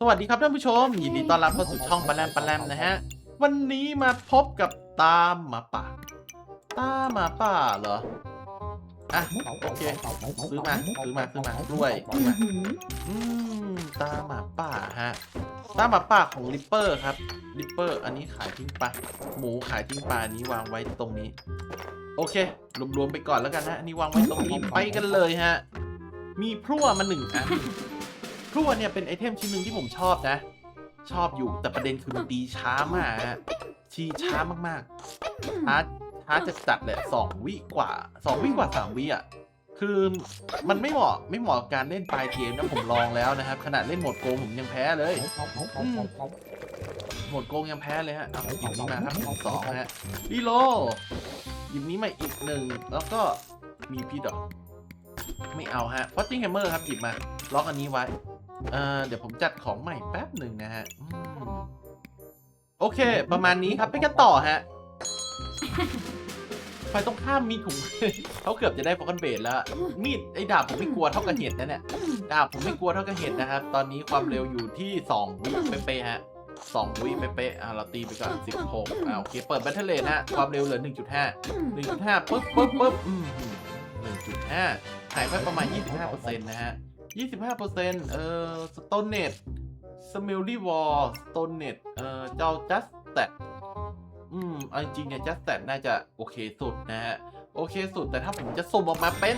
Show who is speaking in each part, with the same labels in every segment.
Speaker 1: สวัสดีครับท่านผู้ชม ยินดีต้อนรับเข้าสู่ช่องปลาแรมปลาแรมนะฮะ วันนี้มาพบกับตามหมาป่า ตามหมาป่าเหรอ อะ โอเค ซื้อมา ซื้อมา ซื้อมากล้วยกล้วยอืมตาหมาป่าฮะ ตาหมาป่าของลิปเปอร์ครับลิปเปอร์ อันนี้ขายทิ้งไปะหมูขายทิ้งปลาอันนี้วางไว้ตรงนี้ โอเค รวมๆไปก่อนแล้วกันนะอันนี้วางไว้ตรงนี้ไปกันเลยฮะ มีพลั่วมาหนึ่งอัน พลั่วเนี่ยเป็นไอเทมชิ้นหนึ่งที่ผมชอบนะ ชอบอยู่แต่ประเด็นคือมันตีช้ามากฮะชีช้ามากๆช้าช้าจะจัดเลยสองวิกว่าสองวิกว่าสามวิอะคือมันไม่เหมาะไม่เหมาะกับการเล่นปลายเกมนะผมลองแล้วนะครับขนาดเล่นโหมดโกงผมยังแพ้เลยโหมดโกงยังแพ้เลยฮะเอาหยิบนี้มาครับสองฮะรีโลหยิบนี้มาอีกหนึ่งแล้วก็มีพี่ดอก ไม่เอาฮะพอตติ้งแฮมเมอร์ครับหยิบมา ล็อกอันนี้ไว้ เอ่อเดี๋ยวผมจัดของใหม่แป๊บหนึ่งนะฮะอืมโอเค ประมาณนี้ครับไปกันต่อฮะไฟตรงข้ามมีถุง เขาเกือบจะได้ฟอกกันเบดแล้ว มีดไอ้ดาบผมไม่กลัวเท่ากับเห็ดนะเนี่ยดาบผมไม่กลัวเท่ากับเห็ดนะครับ ตอนนี้ความเร็วอยู่ที่ 2 วิเป๊ะๆฮะ2วิเป๊ะๆอะเราตีไปก่อน 16อ่าโอเค เปิดแบตเทอร์เลนฮะ ความเร็วเหลือ 1.5 1.5ปึ๊บปึ๊บปึ๊บอืม1.5หายไปประมาณ 25%นะฮะ 25%เอ่อสโตนเน็ตสมิลลี่วอลสโตนเน็ตเอ่อเจ้าจัสแตอืมเอาจริงเนี่ยจัสแตน่าจะโอเคสุดนะฮะ โอเคสุดแต่ถ้าผมจะสุ่มออกมาเป็น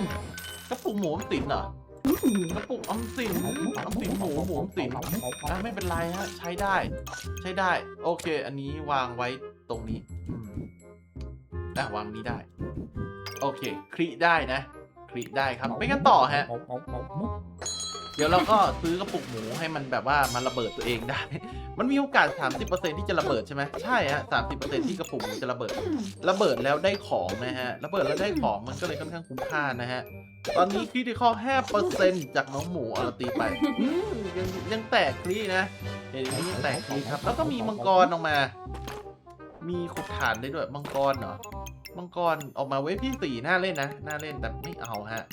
Speaker 1: กระปุกหมูออมสินเหรอกระปุกอมสินอมสินหมูหมูอมสินอะไม่เป็นไรฮะ ใช้ได้ ใช้ได้ โอเค อันนี้วางไว้ตรงนี้อืมอะวางนี้ได้ โอเค คลิได้นะ คลิได้ครับไปกันต่อฮะ เดี๋ยวเราก็ซื้อกระปุกหมูให้มันแบบว่ามันระเบิดตัวเองได้ มันมีโอกาส 30%ที่จะระเบิดใช่ไหมใช่ฮะ30%ที่กระปุกหมูจะระเบิด ระเบิดแล้วได้ของนะฮะ ระเบิดแล้วได้ของมันก็เลยค่อนข้างคุ้มค่านะฮะ ตอนนี้คริติคอล5%จากน้องหมูเอาเราตีไปอืมยังยังแตกคลีนะเห็นไหมยังแตกคลีครับ แล้วก็มีมังกรออกมา มีขุดฐานได้ด้วยมังกรเหรอ มังกรออกมาเวฟที่สี่น่าเล่นนะน่าเล่นแต่ไม่เอาฮะ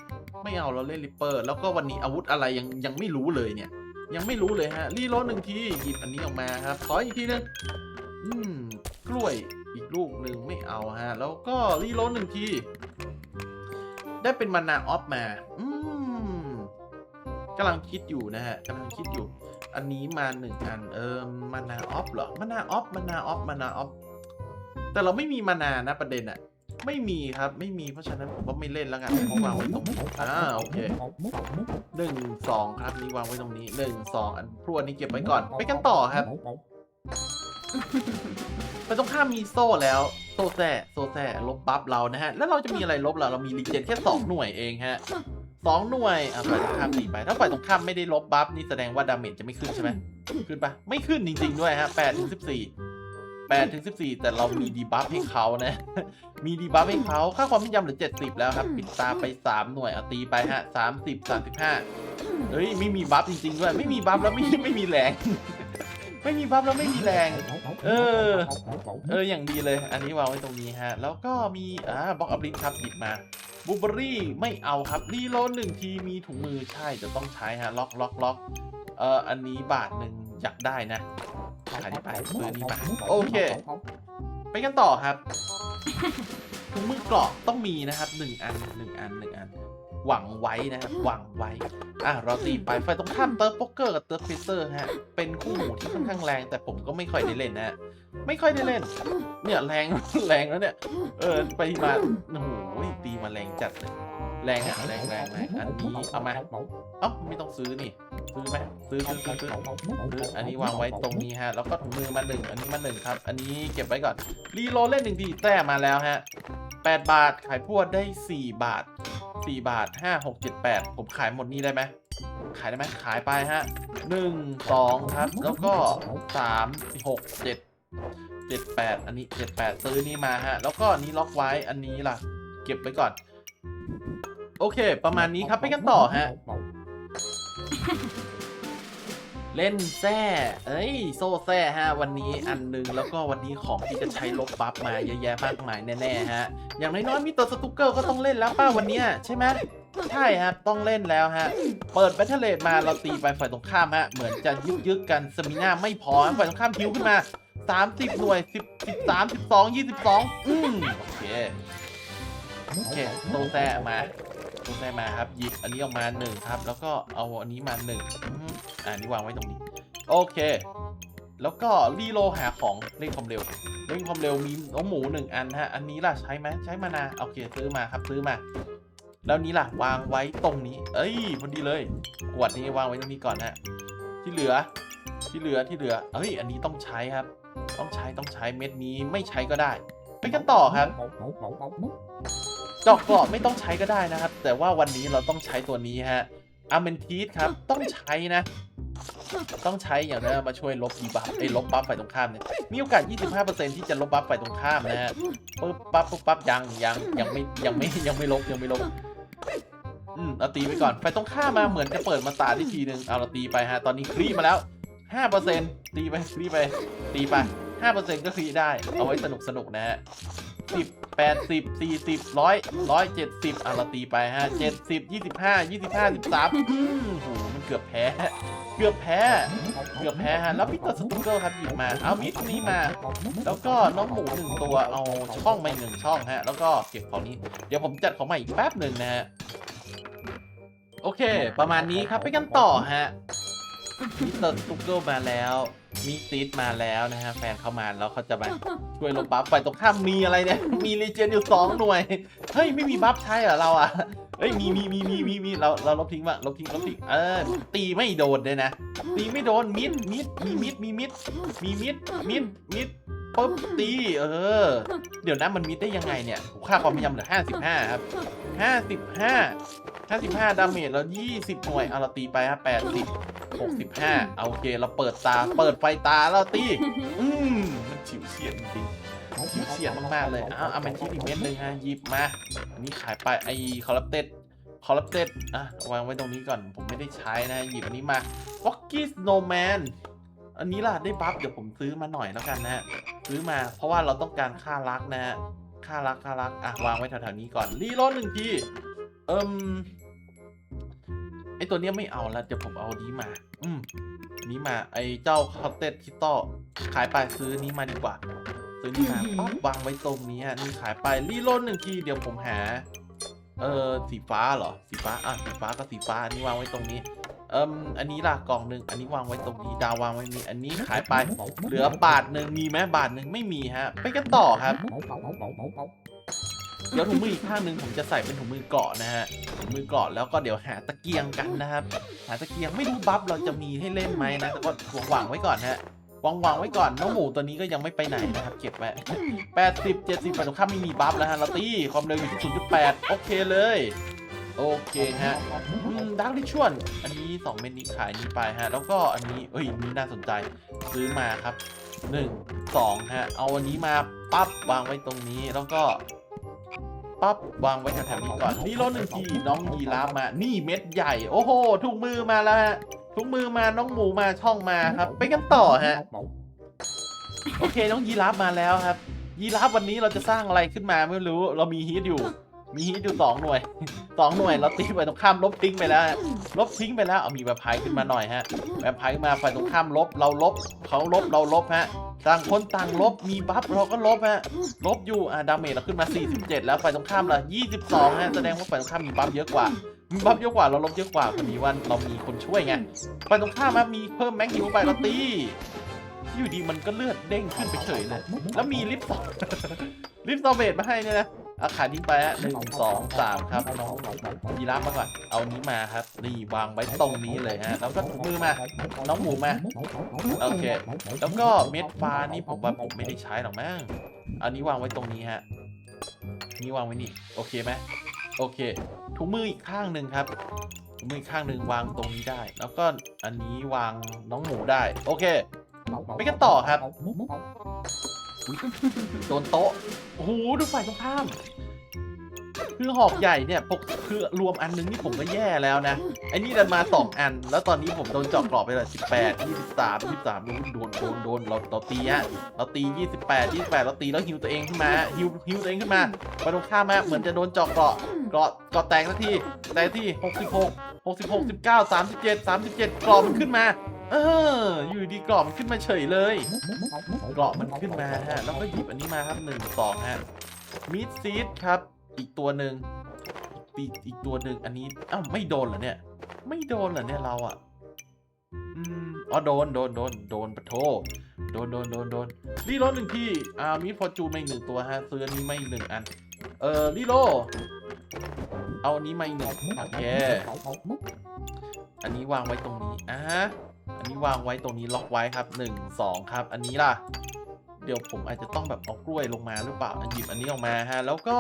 Speaker 1: ไม่เอาเราเล่นริปเปอร์ แล้วก็วันนี้อาวุธอะไรยังยังไม่รู้เลยเนี่ย ยังไม่รู้เลยฮะรีโหลดหนึ่งทีหยิบอันนี้ออกมาครับขออีกทีนึงอืมกล้วยอีกลูกหนึ่งไม่เอาฮะ แล้วก็รีโหลดหนึ่งที ได้เป็นมานาออฟมา อืมกำลังคิดอยู่นะฮะกำลังคิดอยู่ อันนี้มาหนึ่งอัน เออมานาออฟเหรอมานาออฟมานาออฟมานาออฟแต่เราไม่มีมานานะประเด็นอะ ไม่มีครับไม่มีเพราะฉะนั้นผมก็ไม่เล่นแล้วกันผมวางไว้ตรงนี้อ่าโอเคหนึ่งสองครับนี่วางไว้ตรงนี้หนึ่งสองอันพรวนนี้เก็บไว้ก่อน ไปกันต่อครับไปตรงข้ามมีโซ่แล้ว โซ่แซ่โซ่แซ่ลบบัฟเรานะฮะ แล้วเราจะมีอะไรลบเราเรามีรีเจนแค่สองหน่วยเองฮะสองหน่วยอะฝ่ายตรงข้ามตีไปถ้าฝ่ายตรงข้ามไม่ได้ลบบัฟนี่แสดงว่าดาเมจจะไม่ขึ้นใช่ไหมขึ้นปะไม่ขึ้นจริง ๆ ด้วยฮะแปดถึงสิบสี่ แปดถึงสิบสี่แต่เรามีดีบัฟให้เขานะ มีดีบัฟให้เขาค่าความแม่นยำเหลือเจ็ดสิบแล้วครับ ปิดตาไปสามหน่วยเอาตีไปฮะสามสิบสามสิบห้าเฮ้ย ไม่มีบัฟจริงๆด้วย ไม่มีบัฟแล้วไม่ไม่มีแรง ไม่มีบัฟแล้วไม่มีแรง เออ เออ อย่างดีเลย อันนี้วางไว้ตรงนี้ฮะ แล้วก็มี อ่าบล็อกอัพลิสครับหยิบมาบูเบอรี่ไม่เอาครับ รีโลดหนึ่งทีมีถุงมือใช่จะต้องใช้ฮะ ล็อกล็อกล็อกเอ่ออันนี้บาทหนึ่งอยากได้นะ ขายนี่ไปซื้อนี่ไปโอเค ไปกันต่อครับถุงมือเกราะต้องมีนะครับหนึ่งอันหนึ่งอันหนึ่งอัน หวังไว้นะครับหวังไว้ อะเราตีไปไฟตรงข้ามเติร์ฟโป๊กเกอร์กับเติร์ฟเพเซอร์ฮะ เป็นคู่หูที่ค่อนข้างแรง แต่ผมก็ไม่ค่อยได้เล่นนะฮะไม่ค่อยได้เล่น เนี่ยแรงแรงแล้วเนี่ย เออไปมาโอ้โหตีมาแรงจัดเลย แรงอะแรงแรงแรงอันนี้เอามาเอ้าไม่ต้องซื้อนี่ซื้อไหมซื้อซื้อซื้อซื้อซื้ออันนี้วางไว้ตรงนี้ฮะ แล้วก็ถุงมือมาหนึ่งอันนี้มาหนึ่งครับ อันนี้เก็บไว้ก่อนรีโหลดเล่นหนึ่งทีแต้มมาแล้วฮะแปดบาทขายพวดได้สี่บาทสี่บาทห้าหกเจ็ดแปดผมขายหมดนี้ได้ไหมขายได้ไหมขายไปฮะหนึ่งสองครับ แล้วก็สามหกเจ็ดเจ็ดแปดอันนี้เจ็ดแปดซื้อนี่มาฮะ แล้วก็อันนี้ล็อกไว้อันนี้ล่ะ เก็บไว้ก่อน โอเค ประมาณนี้ครับไปกันต่อฮะ เล่นแซ่ เอ้ย โซ่แซ่ฮะ วันนี้อันหนึงแล้วก็วันนี้ของที่จะใช้ลบบัฟมาเยอะแยะมากมายแน่ๆฮะ อย่างน้อยๆมีตัวสตุกเกอร์ก็ต้องเล่นแล้วป้าวันนี้ใช่ไหมใช่ครับ ต้องเล่นแล้วฮะ เปิดแบทเทเลตมาเราตีไปฝ่ายตรงข้ามฮะ เหมือนจะยึกยึกๆกันสมิน่าไม่พอฝ่ายตรงข้ามพิวขึ้นมา 30 หน่วย 10 13 12 22 อืมโอเค โอเคโตแซ่มา โตแซมาครับหยิบอันนี้ออกมาหนึ่งครับ แล้วก็เอาอันนี้มาหนึ่งอ่านี่วางไว้ตรงนี้ โอเค แล้วก็รีโลหาของเร่งความเร็วเร่งความเร็วมีน้องหมูหนึ่งอันฮะอันนี้ล่ะใช้ไหมใช้มานาโอเคซื้อมาครับซื้อมาแล้วนี้ล่ะวางไว้ตรงนี้ เอ้ยพอดีเลยขวดนี้วางไว้ตรงนี้ก่อนฮะที่เหลือที่เหลือที่เหลือเอ้ย อันนี้ต้องใช้ครับ ต้องใช้ต้องใช้เม็ดนี้ไม่ใช้ก็ได้ ไปกันต่อครับ ดอกเกราะไม่ต้องใช้ก็ได้นะครับ แต่ว่าวันนี้เราต้องใช้ตัวนี้ฮะอาเมนทีสครับ ต้องใช้นะ ต้องใช้อย่างนั้นมาช่วยลบดีบัฟไอ้ยลบบัฟฝ่ายตรงข้ามเนี่ย มีโอกาส 25%ที่จะลบบัฟฝ่ายตรงข้ามนะฮะปึ๊บปั๊บปึ๊บปั๊บยังยังยังไม่ยังไม่ยังไม่ลบยังไม่ลบอืมเราตีไปก่อนฝ่ายตรงข้ามมาเหมือนจะเปิดมาตาได้ทีนึงเอาเราตีไปฮะ ตอนนี้คลีมาแล้ว 5%ตีไปคลีไป ตีไป5%ก็คลีได้ เอาไว้สนุกสนุกๆนะฮะ สิบแปดสิบสี่สิบร้อยร้อยเจ็ดสิบอะเราตีไปฮะเจ็ดสิบยี่สิบห้ายี่สิบห้าสิบสามโหมันเกือบแพ้ เกือบแพ้ เกือบแพ้ฮะ แล้วพิกเตอร์สตูเกิลครับหยิบมา เอามิดนี้มา แล้วก็น้องหมูหนึ่งตัว เอาช่องมาอีกหนึ่งช่องฮะ แล้วก็เก็บของนี้ เดี๋ยวผมจัดของใหม่อีกแป๊บหนึ่งนะฮะ โอเค ประมาณนี้ครับไปกันต่อฮะมิสเตอร์สตูเกิลมาแล้ว มีติดมาแล้วนะฮะแฟนเข้ามาแล้วเขาจะมาช่วยลบบัฟไปตรงข้ามมีอะไรเนี่ย มีเลเจนอยู่สองหน่วย เฮ้ย ไม่มีบัฟใช่เหรอเราอะ เฮ้ยมีมีมีมีมีมีเราเราลบทิ้งว่ะลบทิ้งลบทิ้งเออตีไม่โดนเลยนะ ตีไม่โดนมิดมิดมีมิดมีมิดมีมิดมิดมิด ปุ๊บตีเออ เดี๋ยวนะมันมิดได้ยังไงเนี่ยค่าความพยายามเหลือห้าสิบห้าครับห้าสิบห้าห้าสิบห้าดาเมจแล้วยี่สิบหน่วยเอาเราตีไปฮะแปดสิบหกสิบห้าโอเคเราเปิดตาเปิดไฟตาแล้วตีอืมมันฉิวเฉียดจริงฉิวเฉียดมากๆเลยอ้าวเอามาที่อีกเม็ดหนึ่งฮะหยิบมา อันนี้ขายไปไอ้คอร์รัปเต็ดคอร์รัปเต็ดอะวางไว้ตรงนี้ก่อนผมไม่ได้ใช้นะหยิบอันนี้มา f o c k y Snowman อันนี้ล่ะได้บัฟเดี๋ยวผมซื้อมาหน่อยแล้วกันนะฮะซื้อมาเพราะว่าเราต้องการค่ารักนะฮะค่ารักค่ารักอะวางไว้แถวๆนี้ก่อนรีโหลดหนึ่งทีเอิมไอตัวเนี้ยไม่เอาแล้วเดี๋ยวผมเอานี้มา อืมนี้มาไอเจ้าคอเต็ดคิตโตขายไปซื้อนี้มาดีกว่า ซื้อนี้มาปั๊บวางไว้ตรงนี้ฮะนี่ขายไปรีโหลดหนึ่งทีเดี๋ยวผมหา เออสีฟ้าเหรอสีฟ้าอะสีฟ้าก็สีฟ้าอันนี้วางไว้ตรงนี้ เอิมอันนี้ล่ะกล่องหนึ่งอันนี้วางไว้ตรงนี้ดาววางไว้นี้อันนี้ขายไปเหลือบาทหนึ่งมีไหมบาทหนึ่งไม่มีฮะ ไปกันต่อครับเดี๋ยวถุงมืออีกข้างหนึ่งผมจะใส่เป็นถุงมือเกราะนะฮะถุงมือเกราะแล้วก็เดี๋ยวหาตะเกียงกันนะครับ หาตะเกียงไม่รู้บัฟเราจะมีให้เล่นไหมนะแต่ก็วางไว้ก่อนฮะวางวางไว้ก่อนน้องหมูตัวนี้ก็ยังไม่ไปไหนนะครับเก็บไว้แปดสิบเจ็ดสิบแปดตรงข้ามไม่มีบัฟแล้วฮะเราตีความเร็วอยู่ที่ศูนย์จุดแปดโอเคเลย โอเคฮะดักริชวลอันนี้ 2 เม็ดนี้ขายนี้ไปฮะ แล้วก็อันนี้เอ้ยนี่น่าสนใจซื้อมาครับ 1 2ฮะ เอาอันนี้มาปั๊บวางไว้ตรงนี้แล้วก็ปั๊บวางไว้แถวๆนี้ก่อนนี่รถหนึ่งทีน้องยีราฟมา นี่เม็ดใหญ่ โอ้โหถุงมือมาแล้วฮะถุงมือมาน้องหมูมาช่องมาครับ ไปกันต่อฮะโอเคน้องยีราฟมาแล้วครับ ยีราฟวันนี้เราจะสร้างอะไรขึ้นมาไม่รู้ เรามีฮีทอยู่ มีฮีทอยู่สองหน่วยสองหน่วยเราตีไปตรงข้ามลบทิ้งไปแล้วลบทิ้งไปแล้วเอามีแวมไพร์ขึ้นมาหน่อยฮะแวมไพร์มาฝ่ายตรงข้ามลบเราลบเขาลบเราลบฮะต่างคนต่างลบมีบัฟเราก็ลบฮะลบอยู่อะดาเมจเราขึ้นมา 47 แล้วฝ่ายตรงข้ามละ22ฮะแสดงว่าฝ่ายตรงข้ามมีบัฟเยอะกว่ามีบัฟเยอะกว่าเราลบเยอะกว่าพอดีว่าเรามีคนช่วยไงฝ่ายตรงข้ามมามีเพิ่มแม็กฮิวไปเราตีอยู่ดีมันก็เลือดเด้งขึ้นไปเฉยเลยแล้วมีลิฟต์สองลิฟต์ซอเบตมาให้เนี่ยนะ อาขาทิ้งไปฮะหนึ่งสองสามครับยีราฟมาก่อน เอานี้มาครับนี่วางไว้ตรงนี้เลยฮะ แล้วก็มือมา น้องหมูมา โอเค แล้วก็เม็ดฟ้านี่ผมว่าผมไม่ได้ใช้หรอกมั้งอันนี้วางไว้ตรงนี้ฮะ นี่วางไว้นี่ โอเคไหมโอเค ถุงมืออีกข้างหนึ่งครับถุงมืออีกข้างหนึ่งวางตรงนี้ได้ แล้วก็อันนี้วางน้องหมูได้ โอเค ไปกันต่อครับ โดนโต๊ะโอ้โหดูฝ่ายตรงข้าม คือหอกใหญ่เนี่ยปกคือรวมอันนึงนี่ผมก็แย่แล้วนะ ไอ้นี่ดันมาสองอัน แล้วตอนนี้ผมโดนเจาะกรอบไปเลยสิบแปดยี่สิบสามยี่สิบสามโดนโดนโดนโดนเราเราตีฮะเราตียี่สิบแปดยี่สิบแปดเราตีแล้วฮิวตัวเองขึ้นมาฮิวฮิวตัวเองขึ้นมาไปตรงข้ามมาเหมือนจะโดนเจาะกราะเกราะเกราะแตกสักทีแตกที่หกสิบหกหกสิบหกสิบเก้าสามสิบเจ็ดสามสิบเจ็ดกรอบมันขึ้นมา เออ อยู่ดีกรอบมันขึ้นมาเฉยเลยเกราะมันขึ้นมาฮะ แล้วก็หยิบอันนี้มาครับหนึ่งสองฮะมิดซีดครับ อีกตัวหนึ่งอีกอีกตัวหนึ่งอันนี้อ้าวไม่โดนเหรอเนี่ย ไม่โดนเหรอเนี่ยเราอะอืมอ๋อโดนโดนโดนโดนปะโทโดนโดนโดนโดนรีโหลดหนึ่งที่อ่ามีฟอร์จูนมาอีกหนึ่งตัวฮะซื้ออันนี้มาอีกหนึ่งอัน เออรีโหลดเอาอันนี้มาอีกหนึ่งโอเคอันนี้วางไว้ตรงนี้อะ นี้วางไว้ตรงนี้ล็อกไว้ครับหนึ่งสองครับ อันนี้ล่ะ เดี๋ยวผมอาจจะต้องแบบเอากล้วยลงมาหรือเปล่าหยิบอันนี้ออกมาฮะ แล้วก็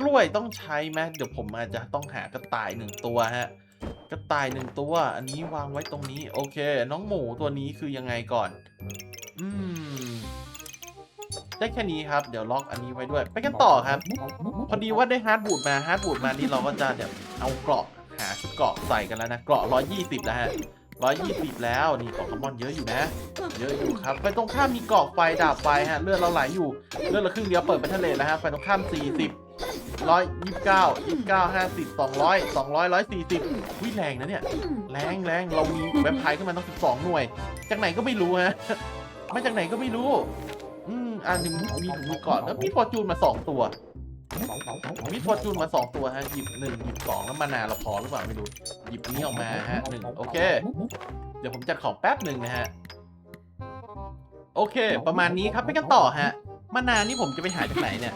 Speaker 1: กล้วยต้องใช้ไหมเดี๋ยวผมอาจจะต้องหากระต่ายหนึ่งตัวฮะ กระต่ายหนึ่งตัว อันนี้วางไว้ตรงนี้ โอเค น้องหมูตัวนี้คือยังไงก่อน อืมได้แค่นี้ครับ เดี๋ยวล็อกอันนี้ไว้ด้วย ไปกันต่อครับ พอดีว่าได้ฮาร์ดบูดมาฮาร์ดบูดมานี่เราก็จะเดี๋ยวเอาเกราะหาชุดเกราะใส่กันแล้วนะ เกราะ120 แล้วฮะ 120แล้วนี่เกราะคาร์บอนเยอะอยู่นะ เยอะอยู่ครับ ไปตรงข้ามมีเกราะไฟดาบไฟฮะเลือดเราไหลอยู่เลือดเราครึ่งเดียวเปิดไปทะเลแล้วฮะไปตรงข้าม40 129 29 50 200 200 140วิแรงนะเนี่ยแรงแรงเรามีแวมไพร์ขึ้นมาต้องหน่วย จากไหนก็ไม่รู้ฮะมาจากไหนก็ไม่รู้ อืมอันหนี้มีถุงมือเกราะแล้วมีฟอร์จูนมาสองตัว มีฟอร์จูนมาสองตัวฮะหยิบหนึ่งหยิบสองแล้วมานาเราพอหรือเปล่าไม่รู้หยิบนี้ออกมาฮะหนึ่งโอเค เดี๋ยวผมจัดของแป๊บหนึ่งนะฮะ โอเค ประมาณนี้ครับไปกันต่อฮะ มานานี่ผมจะไปหาจากไหนเนี่ย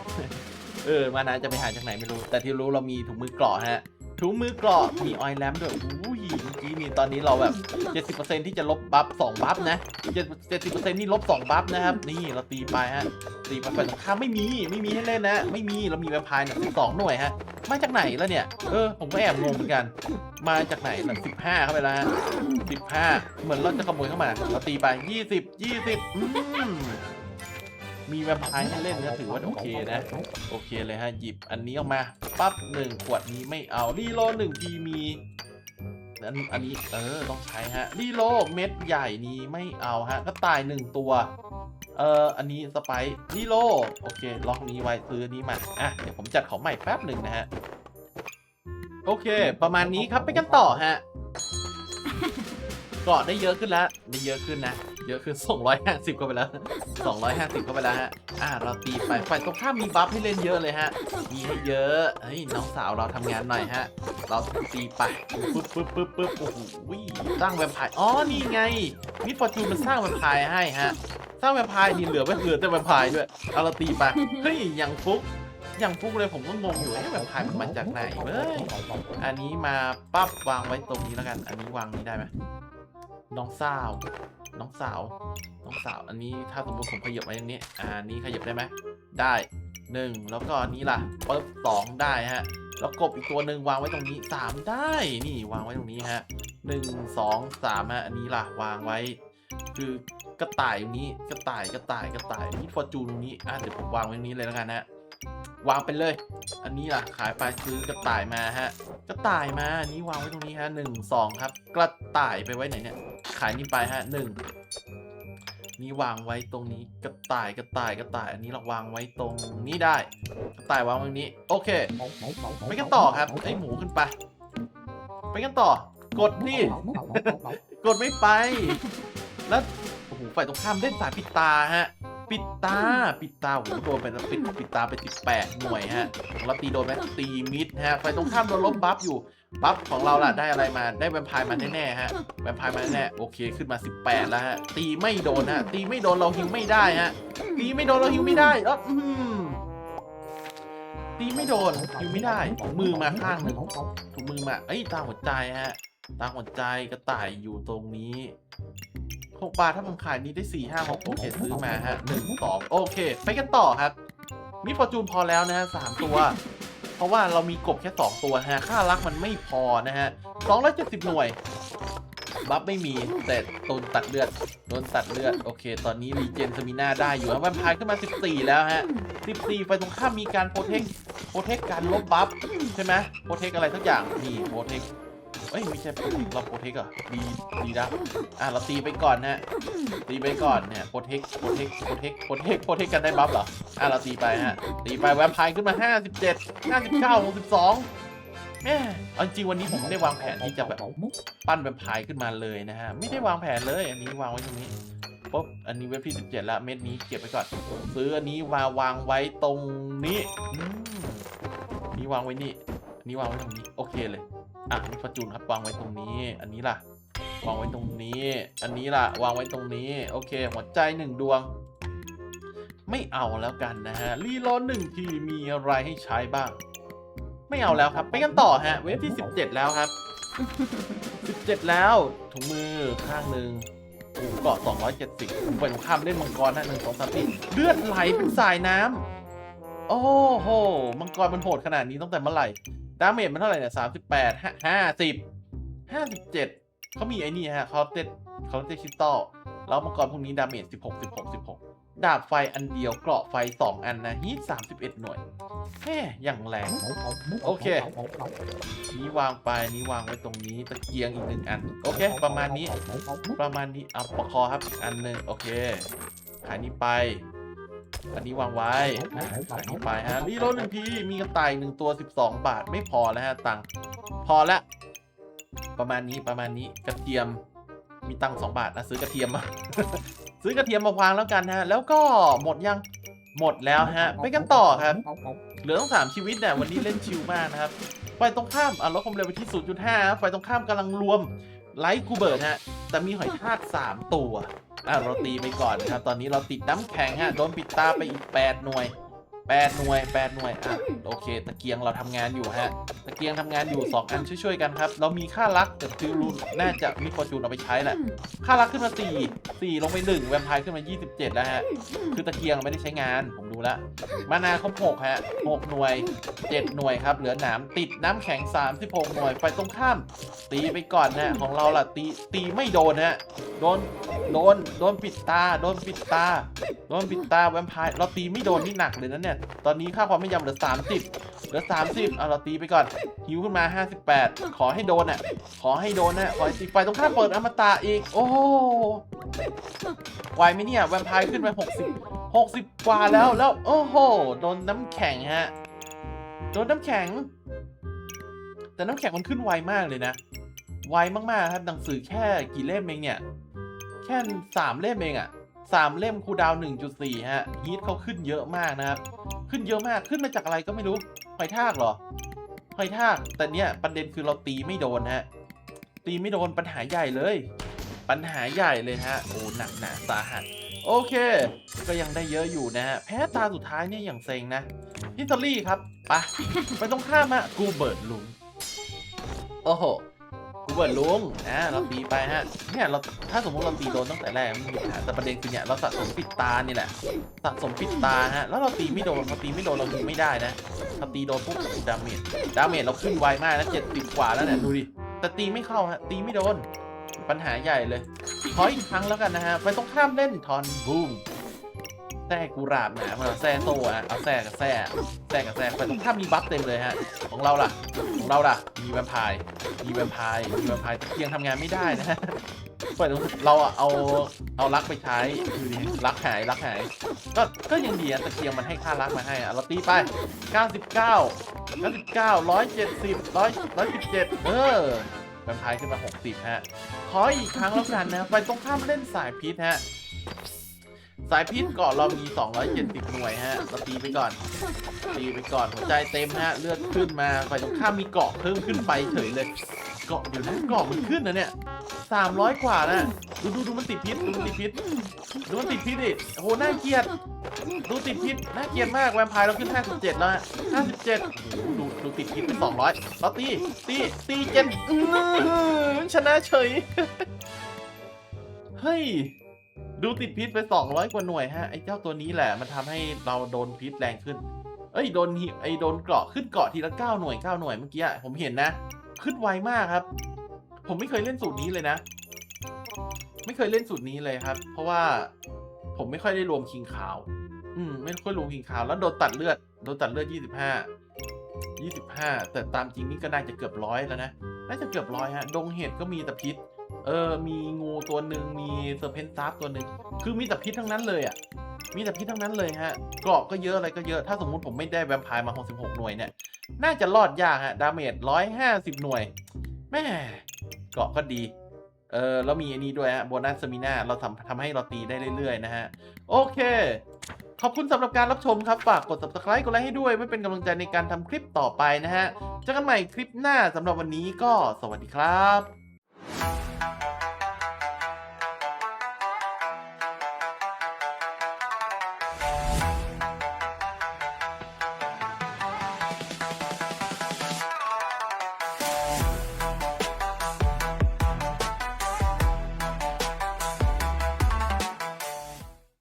Speaker 1: เออ มานาจะไปหาจากไหนไม่รู้ แต่ที่รู้เรามีถุงมือกรอฮะ ถุงมือกรอมีออยล์แลมด้วยอู้ ยเมื่อกี้นี่ตอนนี้เราแบบ 70%ที่จะลบบัฟ2บัฟนะ 70%นี่ลบ2บัฟนะครับ นี่เราตีไปฮะ ตีไปฝั่งข้ามไม่มี ไม่มีให้เล่นนะ ไม่มี เรามีแวมไพร์เนี่ย12หน่วยฮะ มาจากไหนแล้วเนี่ย เออ ผมก็แอบงงเหมือนกัน มาจากไหนหลัง15เข้าไปแล้วฮะ15เหมือนเราจะขโมยเข้ามา เราตีไป20 20อืมมีแวมไพร์ให้เล่นนะถือว่าโอเคนะ โอเคเลยฮะ หยิบอันนี้ออกมา ปั๊บหนึ่งขวดนี้ไม่เอารีโลหนึ่งทีมี อันอันนี้เออต้องใช้ฮะรีโลเม็ดใหญ่นี้ไม่เอาฮะ ก็ตายหนึ่งตัว เอออันนี้สไปร์รีโลโอเค ล็อกนี้ไว้ซื้อนี้มาอะเดี๋ยวผมจัดของใหม่แป๊บหนึ่งนะฮะ โอเค ประมาณนี้ครับไปกันต่อฮะ เกาะได้เยอะขึ้นแล้วได้เยอะขึ้นนะ เยอะขึ้น 250เข้าไปแล้ว 250เข้าไปแล้วฮะ อ่า เราตีไปฝ่ายตรงข้ามมีบัฟให้เล่นเยอะเลยฮะ มีให้เยอะ เฮ้ย น้องสาวเราทำงานหน่อยฮะ เราตีไป ปึ๊บปึ๊บปึ๊บปึ๊บโอ้โหสร้างแวมไพร์อ๋อ นี่ไง มิฟอร์จูนมันสร้างแวมไพร์ให้ฮะ สร้างแวมไพร์นี่เหลือไม่เหลือแต่แวมไพร์ด้วย เอาเราตีไป เฮ้ยยังฟุกยังฟุกเลยผมก็งงอยู่เอ๊ะแวมไพร์มันมาจากไหนเว้ย อันนี้มาปั๊บวางไว้ตรงนี้แล้วกัน อันนี้วางนี้ได้ไหม น้องสาว น้องสาว น้องสาว อันนี้ถ้าสมมติผมขยับมาอย่างนี้ อ่า นี้ขยับได้ไหม ได้หนึ่งแล้วก็อันนี้ล่ะปึ๊บสองได้ฮะ แล้วกบอีกตัวหนึ่งวางไว้ตรงนี้สามได้ นี่วางไว้ตรงนี้ฮะหนึ่งสองสามฮะ อันนี้ล่ะวางไว้ คือกระต่ายตรงนี้ กระต่าย กระต่าย กระต่ายนี่ฟอร์จูนตรงนี้ อะเดี๋ยวผมวางไว้ตรงนี้เลยแล้วกันฮะ วางไปเลย อันนี้ล่ะขายไปซื้อกระต่ายมาฮะ กระต่ายมา อันนี้วางไว้ตรงนี้ฮะหนึ่งสองครับ กระต่ายไปไว้ไหนเนี่ยายนี่ไปฮะหนึ่งนี่วางไว้ตรงนี้กระต่ายกระต่ายกระต่าย อันนี้เราวางไว้ตรงนี้ได้ กระต่ายวางไว้ตรงนี้ โอเค ไปกันต่อครับไอหมูขึ้นไป ไปกันต่อ กดนี่ กดไม่ไป แล้วโอ้โหฝ่ายตรงข้ามเล่นสายปิดตาฮะ ปิดตาปิดตาโอ้โหโดนไปปิดปิดตาไป18หน่วยฮะเราตีโดนไหมตีมิดฮะฝ่ายตรงข้ามโดนลบบัฟอยู่ บัฟของเราล่ะได้อะไรมาได้แวมไพร์มาแน่ๆฮะแวมไพร์มาแน่ๆโอเคขึ้นมา 18 แล้วฮะตีไม่โดนฮะตีไม่โดนเราฮิวไม่ได้ฮะตีไม่โดนเราฮิวไม่ได้แล้วอืมตีไม่โดนฮิวไม่ได้มือมาข้างหนึ่งถุงมือมาเอ้ยตาหัวใจฮะตาหัวใจกระต่ายอยู่ตรงนี้หกบาทถ้าผมขายนี้ได้สี่ห้าหกโอเคซื้อมาฮะหนึ่งสองโอเค ไปกันต่อครับ มีฟอร์จูนพอแล้วนะฮะสามตัว ราะว่าเรามีกบแค่สองตัวฮะค่ารักมันไม่พอนะฮะสองร้อยเจ็ดสิบหน่วย บัฟไม่มีแต่โดนตัดเลือดโดนตัดเลือด โอเค ตอนนี้รีเจนสมิน่าได้อยู่แวมพายขึ้นมา 14 แล้วฮะ 14 ไปตรงข้ามมีการโปรเทคโปรเทคการลบบัฟใช่ไหมโปรเทคอะไรสักอย่างนี่โปรเทค เอ้ยไม่ใช่เราโปรเทคเหรอะดีดีนะอะเราตีไปก่อนนะตีไปก่อนเนี่ยโปรเทคโปรเทคโปรเทคโปรเทคโปรเทคกันได้บัฟเหรออะเราตีไปฮะตีไปแวมไพร์ขึ้นมา 57 59 62แม่เอาจริงวันนี้ผมไม่ได้วางแผนที่จะแบบปั้นแวมไพร์ขึ้นมาเลยนะฮะไม่ได้วางแผนเลยอันนี้วางไว้ตรงนี้ปุ๊บอันนี้เว็บที่ 17แล้วเม็ดนี้เก็บไว้ก่อนซื้ออันนี้มาวางไว้ตรงนี้นนี้วางไว้นี่ อันนี้วางไว้ตรงนี้โอเคเลย อะนี่ฟอร์จูนครับวางไว้ตรงนี้ อันนี้ล่ะ วางไว้ตรงนี้ อันนี้ล่ะ วางไว้ตรงนี้ โอเค หัวใจหนึ่งดวง ไม่เอาแล้วกันนะฮะรีโหลดหนึ่งทีมีอะไรให้ใช้บ้าง ไม่เอาแล้วครับ ไปกันต่อฮะ เว็บที่ 17 แล้วครับ 17 แล้วถุงมือข้างหนึ่งอ้เกาะ270ผมไปตรงข้ามเล่นมังกรนะหนึ่งสองสามสี่เลือดไหลเป็นสายน้ำโอ้โห มังกรมันโหดขนาดนี้ตั้งแต่เมื่อไหร่ ดาเมจมันเท่าไหร่เนี่ยสามสิบแปดห้าสิบห้าสิบเจ็ดเขามีไอ้นี่ฮะเขาเต็ดเขาเต็ดคริสตัลแล้วมังกรพวกนี้ดาเมจสิบหกสิบหกสิบหกดาบไฟอันเดียวเกราะไฟสองอันนะฮีทสามสิบเอ็ดหน่วยแม่อย่างแรงโอเค นี้วางไปนี้วางไว้ตรงนี้ตะเกียงอีกหนึ่งอัน โอเค ประมาณนี้ ประมาณนี้เอาประคอครับอีกอันหนึ่งโอเค ขายนี้ไป อันนี้วางไว้นะขายนี้ไปฮะรีโหลดหนึ่งทีมีกระต่ายหนึ่งตัว 12 บาทไม่พอแล้วฮะตังพอละ ประมาณนี้ประมาณนี้กระเทียมมีตังสองบาทนะซื้อกระเทียมมาซื้อกระเทียมมาวางแล้วกันฮะ แล้วก็หมดยังหมดแล้วฮะ ไปกันต่อครับ เหลือต้องสามชีวิตเนี่ยวันนี้เล่นชิลมากนะครับไฟตรงข้ามอะลดความเร็วไปที่ 0.5ครับไฟตรงข้ามกำลังรวม ไลท์กูเบิร์ดฮะ แต่มีหอยทากสามตัวอะเราตีไปก่อนนะครับ ตอนนี้เราติดน้ำแข็งฮะ โดนปิดตาไปอีก 8 หน่วย 8หน่วย8หน่วยอะโอเค ตะเกียงเราทำงานอยู่ฮะ ตะเกียงทำงานอยู่ 2 อันช่วยๆกันครับ เรามีค่ารักแต่คือรูนน่าจะมีฟอร์จูนเอาไปใช้แหละ ค่ารักขึ้นมา 4 4 ลงไป 1 แวมไพร์ขึ้นมา 27 แล้วฮะ คือตะเกียงไม่ได้ใช้งาน ผมดูแล้ว มานาครบ6ฮะ 6 หน่วย 7 หน่วยครับ เหลือหนามติดน้ำแข็ง 36 หน่วย ไฟตรงข้าม ตีไปก่อนนะของเราล่ะ ตีตีไม่โดนฮะ โดน โดน โดนปิดตา โดนปิดตา โดนปิดตาแวมไพร์เราตีไม่โดนนี่หนักเลยนะเนี่ยี่ย ตอนนี้ค่าความไม่ยำเหลือ 30 เหลือ 30เอาเราตีไปก่อนหิวขึ้นมา 58 ขอให้โดนอะ ขอให้โดนนะขอให้ตีไฟตรงข้ามเปิดอมตะอีก โอ้ไหวไหมเนี่ยแวมพายขึ้นไป60 60 กว่าแล้วแล้ว โอ้โห โดนน้ำแข็งฮะ โดนน้ำแข็ง แต่น้ำแข็งมันขึ้นไวมากเลยนะ ไวมากๆครับหนังสือแค่กี่เล่มเองเนี่ย แค่สามเล่มเองอะ่ะ 3 เล่มคูดาว 1.4 ฮะฮีทเขาขึ้นเยอะมากนะครับ ขึ้นเยอะมากขึ้นมาจากอะไรก็ไม่รู้หอยทากเหรอหอยทาก แต่เนี่ยประเด็นคือเราตีไม่โดนฮะ ตีไม่โดนปัญหาใหญ่เลย ปัญหาใหญ่เลยฮะ โอ้หนักหนาสาหัส โอเค ก็ยังได้เยอะอยู่นะฮะ แพ้ตาสุดท้ายเนี่ยอย่างเซ็งนะฮิตาลี่ครับไะไปต้องข้ามอะกูเบิร์ดลุง โอ้โห เบิร์ดลุงอ่าเราตีไปฮะเนี่ยเราถ้าสมมติเราตีโดนตั้งแต่แรกไม่มีปัญหาแต่ประเด็นคือเนี่ยเราสะสมปิดตานี่แหละสะสมปิดตาฮะแล้วเราตีไม่โดนเราตีไม่โดนเรายิงไม่ได้นะถ้าตีโดนปุ๊บดาเมจดาเมจเราขึ้นไวมากนะเจ็ดสิบกว่าแล้วเนี่ยดูดิแต่ตีไม่เข้าฮะตีไม่โดนปัญหาใหญ่เลยขออีกครั้งแล้วกันนะฮะไปตรงข้ามเล่นทอนบูม แซ่กูราบหนามาแซ่โซ่อะเอาแซ่กับแซ่แซ่กับแซ่ไปตรงข้ามีบัฟเต็มเลยฮะ ของเราล่ะ ของเราล่ะ มีแวมไพร์มีแวมไพร์มีแวมไพร์ตะเกียงทำงานไม่ได้นะฮะปล่อยตรงเราเอาเอาลักไปใช้ดูดิลักหายลักหาย ก็ก็ยังดีอะตะเกียงมันให้ค่าลักมาให้อะเราตีไป 99 99 170 100 117 เออแวมไพร์ขึ้นมา 60 ฮะ ขออีกครั้งแล้วกันนะ ไปตรงข้ามเล่นสายพิษฮะ สายพิษเกาะเรามี 270 หน่วยฮะเราตีไปก่อน ตีไปก่อน หัวใจเต็มฮะ เลือดขึ้นมาไปตรงข้ามมีเกาะเพิ่มขึ้นไปเฉยเลย เกาะเดี๋ยวนะเกาะมันขึ้นนะเนี่ย 300 กว่านะ ดูดูดูมันติดพิษ ดูมันติดพิษ ดูมันติดพิษดิ โอ้โห น่าเกลียด ดูติดพิษ น่าเกลียดมาก แวมไพร์เราขึ้น 57 แล้วฮะ 57 ดูดูติดพิษเป็น 200เราตี ตี ตีเจ็ดอื้อหือชนะเฉย เฮ้ย ดูติดพิษไป 200 กว่าหน่วยฮะไอ้เจ้าตัวนี้แหละ มันทำให้เราโดนพิษแรงขึ้น เอ้ยโดนหิไอ้โดนเกราะขึ้นเกราะทีละ9หน่วย9หน่วยเมื่อกี้ผมเห็นนะ ขึ้นไวมากครับ ผมไม่เคยเล่นสูตรนี้เลยนะ ไม่เคยเล่นสูตรนี้เลยครับ เพราะว่าผมไม่ค่อยได้รวมคิงขาว อืมไม่ค่อยรวมคิงขาวแล้วโดนตัดเลือดโดนตัดเลือดยี่สิบห้ายี่สิบห้าแต่ตามจริงนี่ก็น่าจะเกือบร้อยแล้วนะ น่าจะเกือบร้อยฮะ ดงเห็ดก็มีแต่พิษ เออ มีงูตัวหนึ่งมีเซอร์เพนซับตัวหนึ่งคือมีแต่พิษทั้งนั้นเลยอะ มีแต่พิษทั้งนั้นเลยฮะเกราะก็เยอะอะไรก็เยอะ ถ้าสมมุติผมไม่ได้แวมไพร์มา 66 หน่วยเนี่ย น่าจะรอดยากฮะ ดาเมจ 150 หน่วย แม่เกราะก็ดี เออแล้วมีอันนี้ด้วยฮะ โบนัสสมิน่า เราทำทำให้เราตีได้เรื่อยๆนะฮะ โอเค ขอบคุณสำหรับการรับชมครับ ฝากกด subscribe กดไลค์ให้ด้วยไม่เป็นกำลังใจในการทำคลิปต่อไปนะฮะ เจอกันใหม่คลิปหน้าสำหรับวันนี้ก็สวัสดีครับ